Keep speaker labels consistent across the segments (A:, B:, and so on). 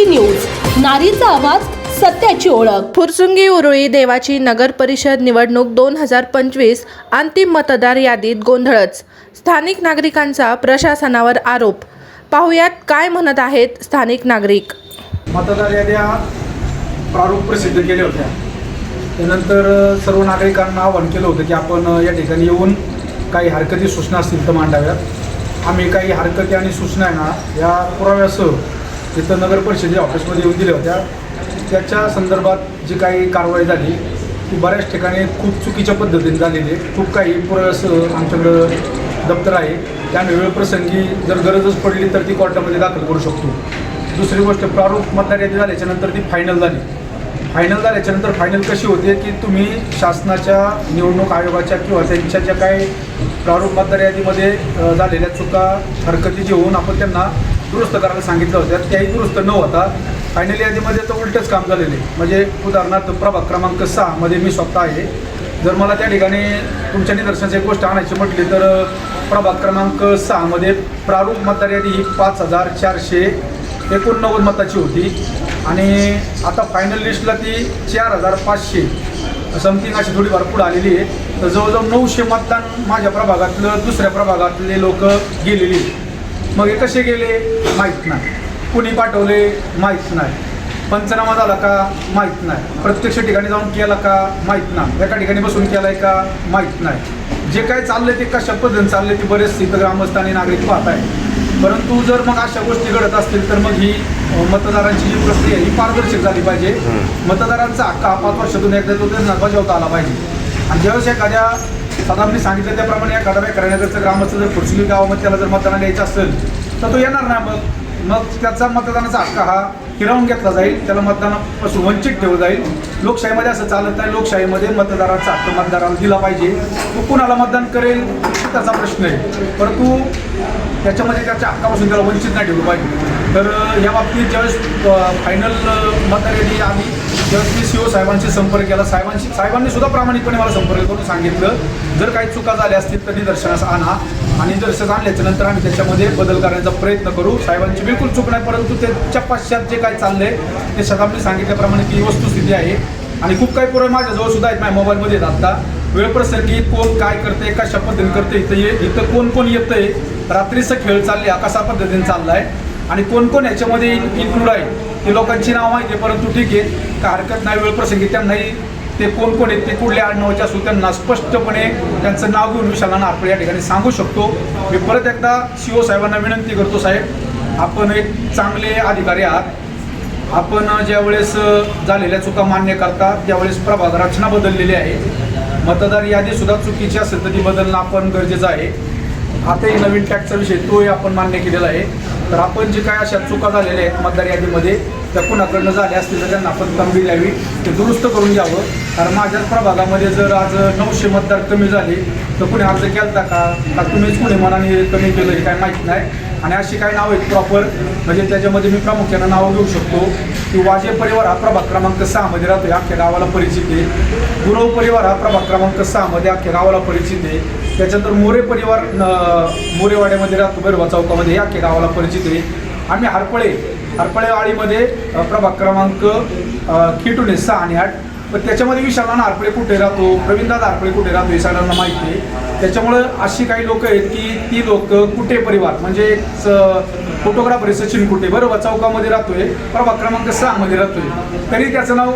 A: T news नारीचा आवाज सत्याची ओळख.
B: फुरसुंगी उरुळी देवाची नगर परिषद निवडणूक दोन हजार पंचवीस अंतिम मतदार यादीत गोंधळच. स्थानिक नागरिकांचा प्रशासनावर आरोप. पाहुयात काय म्हणत आहेत स्थानिक नागरिक.
C: मतदार याद्या प्रारूप प्रसिद्ध केल्या होत्या. त्यानंतर सर्व नागरिकांना आवाहन केलं होतं की आपण या ठिकाणी येऊन काही हरकती सूचना असतील तर मांडाव्यात. आम्ही काही हरकती आणि सूचना आहे ना या पुराव्यासह तिथं नगर परिषदेच्या ऑफिसमध्ये येऊन दिल्या होत्या. त्याच्या संदर्भात जी काही कारवाई झाली ती बऱ्याच ठिकाणी खूप चुकीच्या पद्धतीने झालेली आहे. खूप काही पुरस आमच्याकडं दप्तर आहे. त्यामुळे वेळप्रसंगी जर गरजच पडली तर ती कोर्टामध्ये दाखल करू शकतो. दुसरी गोष्ट प्रारूप मतदार यादी झाल्याच्यानंतर ती फायनल झाली. फायनल झाल्याच्यानंतर फायनल कशी होते की तुम्ही शासनाच्या निवडणूक आयोगाच्या किंवा त्यांच्या ज्या काही प्रारूप मतदार यादीमध्ये झालेल्या चुका हरकती जे होऊन आपण त्यांना दुरुस्त करायला सांगितलं होत्या त्याही दुरुस्त न होता फायनल यादीमध्ये तर उलटच काम झालेले म्हणजे उदाहरणार्थ प्रभाग क्रमांक सहामध्ये मी स्वतः आहे. जर मला त्या ठिकाणी तुमच्या निदर्शनाची एक गोष्ट आणायची म्हटली तर प्रभाग क्रमांक सहामध्ये प्रारूप मतदार यादी ही पाच हजार चारशे एकोणनव्वद मताची होती. आणि आता फायनल लिस्टला ती चार हजार पाचशे. समथिंग अशी थोडीफार पुढे आलेली आहे. तर जवळजवळ नऊशे मतदान माझ्या प्रभागातलं दुसऱ्या प्रभागातले लोक गेलेली मग हे कसे गेले? माहीत नाही. कुणी पाठवले? माहीत नाही. पंचनामा झाला का? माहीत नाही. प्रत्यक्ष ठिकाणी जाऊन केला का? माहीत नाही. एका ठिकाणी बसून केलाय का? माहीत नाही. जे काय चाललंय ते कशा पद्धतीने चाललंय ते बरेच इथं ग्रामस्थ आणि नागरिक पाहत आहे परंतु जर मग अशा गोष्टी घडत असतील तर मग ही मतदारांची जी प्रक्रिया आहे, ही पारदर्शक झाली पाहिजे. मतदारांचा हक्क हा पाच वर्षातून एकदा तो त्यांना बजावता आला पाहिजे. आणि ज्यावेळेस एखाद्या साधारण सांगितलं त्याप्रमाणे या एखादा करण्याचं ग्रामस्थ जर फुरसुली गावामध्ये त्याला जर मतदान द्यायचं असेल तर तो येणार नाही. मग मग त्याचा मतदानाचा हक्क हा हिरावून घेतला जाईल. त्याला मतदानापासून वंचित ठेवलं जाईल. लोकशाहीमध्ये असं चालत नाही. लोकशाहीमध्ये मतदाराचा हक्क मतदाराला दिला पाहिजे. तो कुणाला मतदान करेल त्याचा प्रश्न आहे. परंतु त्याच्यामध्ये त्याच्या हक्कापासून त्याला वंचित नाही ठेवलं पाहिजे. तर या बाबतीत ज्यावेळेस फायनल मतदार यादी आली त्यावेळेस मी सी ओ साहेबांशी संपर्क केला. साहेबांशी साहेबांनी सुद्धा प्रामाणिकपणे मला संपर्क करून सांगितलं जर काही चुका झाल्या असतील तर निदर्शनास आणा आणि निदर्शनास आणल्याच्या नंतर आम्ही त्याच्यामध्ये बदल करण्याचा प्रयत्न करू. साहेबांची बिलकुल चूक नाही परंतु त्याच्या पश्चात जे काय चाललंय ते शताब्दी सांगितल्याप्रमाणे ती वस्तुस्थिती आहे. आणि खूप काही पुरावे माझ्याजवळ सुद्धा आहेत माझ्या मोबाईलमध्ये आहेत आता. वेळप्रसंगी कोण काय करते कशा पद्धतीने करते इथं ये इथं कोण कोण येतंय? रात्रीचा खेळ चालले हा कसा पद्धतीने चाललाय. आणि कोण कोण याच्यामध्ये इन्क्लूड आहे ते लोकांची नावं माहिती आहे परंतु ठीक आहे का हरकत नाही वेळ प्रसंगी त्यांनाही ते कोण कोण आहेत ते कुठल्या आडनावाचे असू त्यांना स्पष्टपणे त्यांचं नाव घेऊन विशालांना आपण या ठिकाणी सांगू शकतो. मी परत एकदा सी ओ साहेबांना विनंती करतो साहेब आपण एक चांगले अधिकारी आहात. आपण ज्यावेळेस झालेल्या चुका मान्य करता त्यावेळेस प्रभाग रचना बदललेली आहे. मतदार यादीसुद्धा चुकीची असेल तर ती बदलणं आपण गरजेचं आहे. आताही नवीन टॅक्सचा विषय तोही आपण मान्य केलेला आहे. तर आपण जे काय अशा चुका झालेल्या आहेत मतदार यादीमध्ये त्या कुणाकडनं झाल्या असतील तर त्यांना आपण तंबी द्यावी ते दुरुस्त करून घ्यावं. कारण माझ्याच प्रभागामध्ये जर आज नऊशे मतदार कमी झाले तर कुणी अर्ज केलता का? का तुम्हीच कुणी मनाने कमी केलं हे काय माहीत नाही. आणि अशी काही नावं आहेत प्रॉपर म्हणजे त्याच्यामध्ये मी प्रामुख्यानं नावं घेऊ शकतो. की वाजे परिवार हा प्रभाग क्रमांक सहामध्ये राहतो अख्ख्या गावाला परिचित आहे. गुरव परिवार हा प्रभाग क्रमांक सहामध्ये अख्ख्या गावाला परिचित आहे. त्याच्यानंतर मोरे परिवार मोरेवाड्यामध्ये राहतो बैरवा चौकामध्ये या अख्ख्या गावाला परिचित आहे. आम्ही हरपळे हरपळे वाडीमध्ये प्रभाग क्रमांक खेटून सहा आणि आठ. पण त्याच्यामध्ये विशालाना हरपळे कुठे राहतो? प्रवीणदादा हरपळे कुठे राहतो हे सगळ्यांना माहिती आहे. त्याच्यामुळं अशी काही लोक आहेत की ती लोक कुठे परिवार? म्हणजे फोटोग्राफर सचिन कुठे? बरोबर चौकामध्ये राहतोय. प्रभाग क्रमांक सहामध्ये राहतोय. तरी त्याचं नाव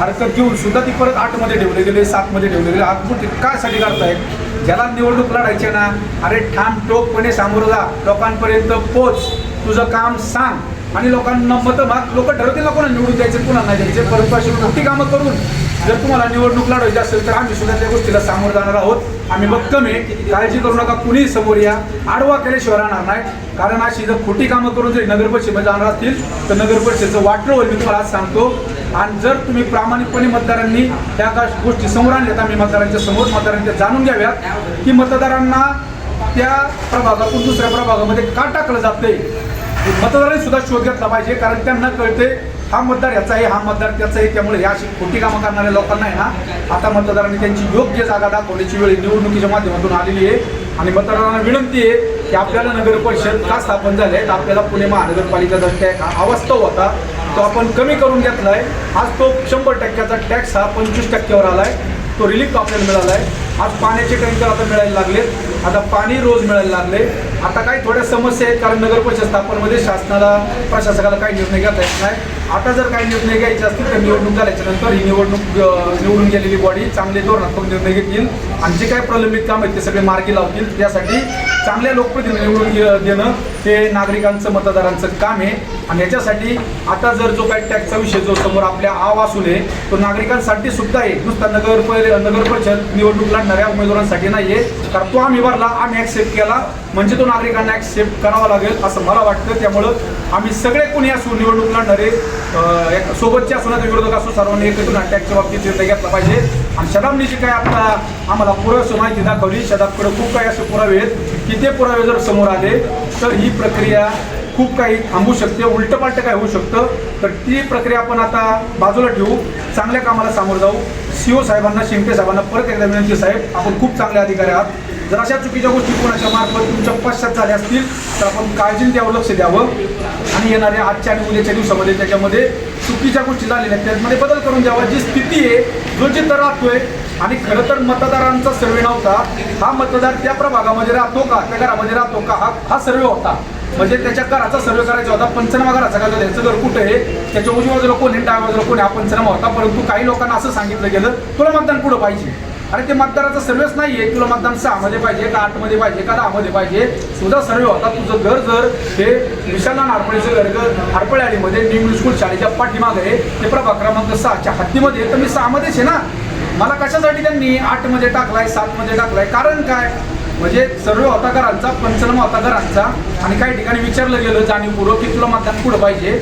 C: हरकत घेऊन सुद्धा ती परत आठमध्ये ठेवले गेले सातमध्ये ठेवले गेले. आत कुठे काय साठी करताय ज्याला निवडणूक लढायची ना अरे ठाम टोकपणे सामोरं जा. लोकांपर्यंत पोच. तुझं काम सांग. आणि लोकांना मतं माग लोक ठरवतील ना निवडून द्यायचे पुन्हा नाही द्यायचे. परंतु अशी मोठी कामं करून जर तुम्हाला निवडणूक लढवायची असेल तर आम्ही सुद्धा त्या गोष्टीला सामोरं जाणार आहोत. आम्ही भक्कम आहे. काळजी करू नका कुणीही समोर या. आडवा केल्याशिवाय राहणार नाही. कारण अशी जर खोटी कामं करून जरी नगर परिषदेमध्ये जाणार असतील तर नगर परिषदेचं वाटलं होईल मी तुम्हाला आज सांगतो. आणि जर तुम्ही प्रामाणिकपणे मतदारांनी त्या गोष्टी समोर आणल्यात आम्ही मतदारांच्या समोर मतदारांच्या जाणून घ्याव्यात की मतदारांना त्या प्रभागातून दुसऱ्या प्रभागामध्ये का टाकलं जाते मतदारांनी सुद्धा शोध घेतला पाहिजे कारण त्यांना कळते हा मतदार याचा आहे हा मतदार त्याचा आहे त्यामुळे या अशी खोटी कामं करणाऱ्या लोकांना आहे ना आता मतदारांनी त्यांची योग्य जागा दाखवण्याची वेळ निवडणुकीच्या माध्यमातून आलेली आहे. आणि मतदारांना विनंती आहे की आपल्याला नगर परिषद का स्थापन झाले तर आपल्याला पुणे महानगरपालिकेचा टॅक्स हा अवास्तव होता तो आपण कमी करून घेतला आहे आज तो शंभर टक्क्याचा टॅक्स हा पंचवीस टक्क्यावर आला आहे तो रिलीफ आपल्याला मिळाला आहे आज पाण्याचे टँकर आता मिळायला लागले आता पाणी रोज मिळायला लागले. आता काही थोड्या समस्या आहेत कारण नगर परिषद स्थापनमध्ये शासनाला प्रशासकाला काही निर्णय घेता येत नाही. आता जर काही निर्णय घ्यायचे असतील तर निवडणूक झाल्याच्यानंतर ही निवडणूक निवडून गेलेली बॉडी चांगले धोरणात्मक निर्णय घेतील. आणि जे काही प्रलंबित काम आहेत ते सगळे मार्गी लावतील. त्यासाठी चांगल्या लोकप्रतिनिधी निवडून देणं हे नागरिकांचं मतदारांचं काम आहे. आणि याच्यासाठी आता जर जो काही टॅक्सचा विषय जो समोर आपल्या आवासून आहे तो नागरिकांसाठी सुद्धा आहे. नुसता नगर परि- नगर परिषद निवडणूक लढणाऱ्या उमेदवारांसाठी नाही आहे कारण तो आम्ही भरला आम्ही ॲक्सेप्ट केला. म्हणजे तो नागरिकांना ॲक्सेप्ट करावा लागेल असं मला वाटतं. त्यामुळं आम्ही सगळे कोणी असू निवडणूक लढणारे सोबतचे असू ना विरोधक असू सर्वांनी एकत्र टॅक्सच्या बाबतीत निर्णय घेतला पाहिजे. आणि शदाबनी जी काय आता आम्हाला पुरेसं माहिती दाखवली. शदाबकडे खूप काही असे पुरावे आहेत की ते पुरावे जर समोर आले तर ही प्रक्रिया खूप काही थांबू शकते. उलटंपालटं काय होऊ शकतं? तर ती प्रक्रिया आपण आता बाजूला ठेवू. चांगल्या कामाला सामोरं जाऊ. सी ओ साहेबांना शिंपे साहेबांना परत एकदा विनंती साहेब आपण खूप चांगले अधिकारी आहात. जर अशा चुकीच्या गोष्टी कोणाच्या मार्फत तुमच्या पश्चात झाल्या असतील तर आपण काळजीने त्यावर लक्ष द्यावं. आणि येणाऱ्या आजच्या आणि उद्याच्या दिवसामध्ये त्याच्यामध्ये चुकीच्या गोष्टी झालेल्या आहेत. त्यामध्ये बदल करून द्यावा जी स्थिती आहे जो जिथं राहतोय आणि खरं तर मतदारांचा सर्वे नव्हता हा मतदार त्या प्रभागामध्ये राहतो का त्या घरामध्ये राहतो का हा हा सर्वे होता. म्हणजे त्याच्या घराचा सर्वे करायचा होता पंचनामा घराचा का त्याचं घर कुठं आहे त्याच्या उजव्या बाजूला कोणी डाव्या बाजूला कोणी हा पंचनामा होता. परंतु काही लोकांना असं सांगितलं गेलं तुला मतदान कुठं पाहिजे? अरे ते मतदाराचा सर्वेच नाही आहे तुला मतदान सहामध्ये पाहिजे का आठमध्ये पाहिजे का दहामध्ये पाहिजे? सुद्धा सर्वे होता. तुझं घर जर हे विशाला नारपळीचं घर घर हरपळे आलीमध्ये न्यू स्कूल शाळेच्या पाठीमागे आहे ते प्रभाग क्रमांक सहाच्या हद्दीमध्ये तर मी सहामध्येच आहे ना? मला कशासाठी त्यांनी आठमध्ये टाकलाय सातमध्ये टाकलाय? कारण काय? म्हणजे सर्व होता घरांचा पंचनामा होता घरांचा. आणि काही ठिकाणी विचारलं गेलं जाणीवपूर्वक की तुला मतदान कुठं पाहिजे?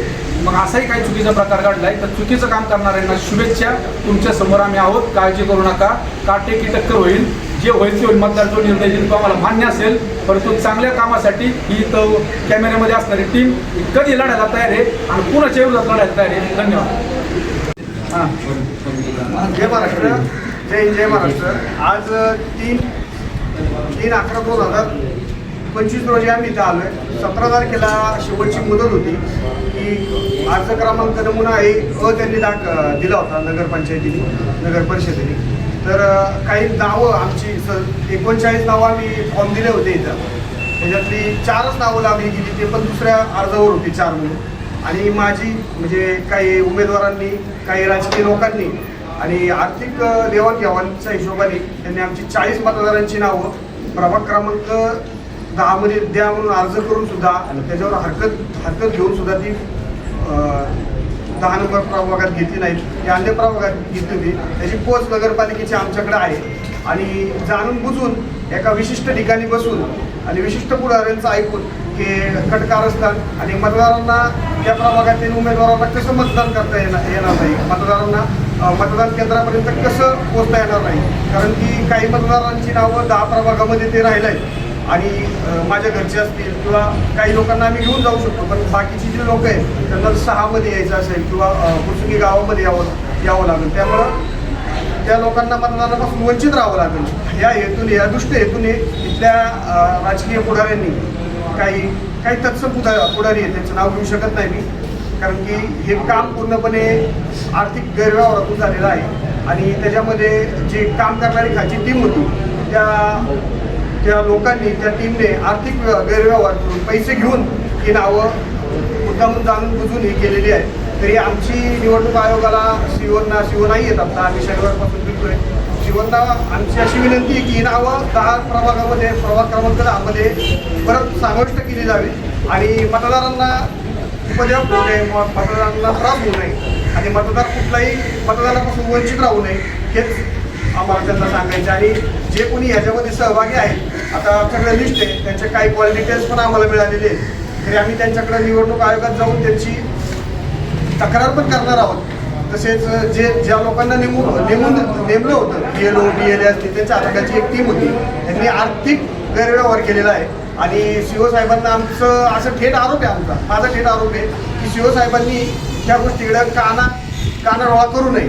C: मग असाही काही चुकीचा प्रकार घडलाय तर चुकीचं काम करणाऱ्यांना शुभेच्छा. तुमच्यासमोर आम्ही आहोत. काळजी करू नका. काटेकी टक्कर होईल. जे होईल ते होईल. मतदार जो निर्णय देईल तो आम्हाला मान्य असेल. परंतु चांगल्या कामासाठी ही तर कॅमेऱ्यामध्ये असणारी टीम कधी लढायला तयार आहे आणि पुण्याच्या विरोधात लढायला तयार आहे. धन्यवाद. हां.
D: जय महाराष्ट्र. जय जय महाराष्ट्र. आज तीन तीन अकरा दोन हजार पंचवीस रोजी आम्ही इथं आलो आहे सतरा तारखेला शेवटची मुदत होती. की अर्ज क्रमांक नमुना एक अ त्यांनी दाख दिला होता नगरपंचायतीने नगर परिषदेने तर काही नावं आमची स एकोणचाळीस नावं आम्ही फॉर्म दिले होते इथं. त्याच्यातली चारच नावं लागली गेली ते पण दुसऱ्या अर्जावर होती चार म्हणून. आणि माझी म्हणजे काही उमेदवारांनी काही राजकीय लोकांनी आणि आर्थिक देवाणघेवाणीच्या देवाणघेवाणच्या हिशोबाने त्यांनी आमची चाळीस मतदारांची नावं प्रभाग क्रमांक दहामध्ये द्या म्हणून अर्ज करून सुद्धा त्याच्यावर हरकत हरकत घेऊन सुद्धा ती दहा नंबर प्रभागात घेतली नाहीत. ती अन्य प्रभागात घेतली होती. त्याची पोच नगरपालिकेची आमच्याकडे आहे. आणि जाणून बुजून एका विशिष्ट ठिकाणी बसून आणि विशिष्ट पुढाऱ्यांचं ऐकून की कटकारस्थान आणि मतदारांना त्या प्रभागातील उमेदवारांना कसं मतदान करता येणार येणार नाही? मतदारांना मतदान केंद्रापर्यंत कसं पोचता येणार नाही? कारण की काही मतदारांची नावं दहा प्रभागामध्ये ते राहिलं आहे आणि माझ्या घरचे असतील किंवा काही लोकांना आम्ही घेऊन जाऊ शकतो पण बाकीची जी लोक आहेत त्यांना सहामध्ये यायचं असेल किंवा कुसुंगी गावामध्ये यावं यावं लागेल. त्यामुळं त्या लोकांना मतदानापासून वंचित राहावं लागेल. या हेतूने या दुष्ट हेतूने इथल्या राजकीय पुढाऱ्यांनी काही काही तत्सम पुढा पुढारी आहेत त्यांचं नाव घेऊ शकत नाही मी. कारण की हे काम पूर्णपणे आर्थिक गैरव्यवहारातून झालेलं आहे. आणि त्याच्यामध्ये जे काम करणारी खाची टीम होती त्या त्या लोकांनी त्या टीमने आर्थिक गैरव्यवहार करून पैसे घेऊन ही नावं मुद्दामून जाणून बुजून ही केलेली आहे तरी आमची निवडणूक आयोगाला शिवन्ना शिव नाही येत आता आम्ही शनिवारपासून फिरतोय. शिवन्ना आमची अशी विनंती आहे की ही नावं दहा प्रभागामध्ये प्रभाग क्रमांक दहामध्ये परत समाविष्ट केली जावी आणि मतदारांना उपद्रव होऊ नये मतदारांना त्रास होऊ नये आणि मतदार कुठलाही मतदानापासून वंचित राहू नये हेच आम्हाला त्यांना सांगायचं आणि जे कोणी ह्याच्यामध्ये सहभागी आहेत आता आमच्याकडे लिस्ट आहे त्यांचे काही कॉल डिटेल्स पण आम्हाला मिळालेले आहेत. तरी आम्ही त्यांच्याकडे निवडणूक आयोगात जाऊन त्यांची तक्रार पण करणार आहोत. तसेच जे ज्या लोकांना नेमून नेमून नेमलं होतं B L O B L S त्यांच्या आरोग्याची एक टीम होती. त्यांनी आर्थिक गैरव्यवहार केलेला आहे. आणि सीओ साहेबांना आमचं असं थेट आरोप आहे आमचा. माझा थेट आरोप आहे की सीओ साहेबांनी त्या गोष्टीकडे काना कानाडोळा करू नये.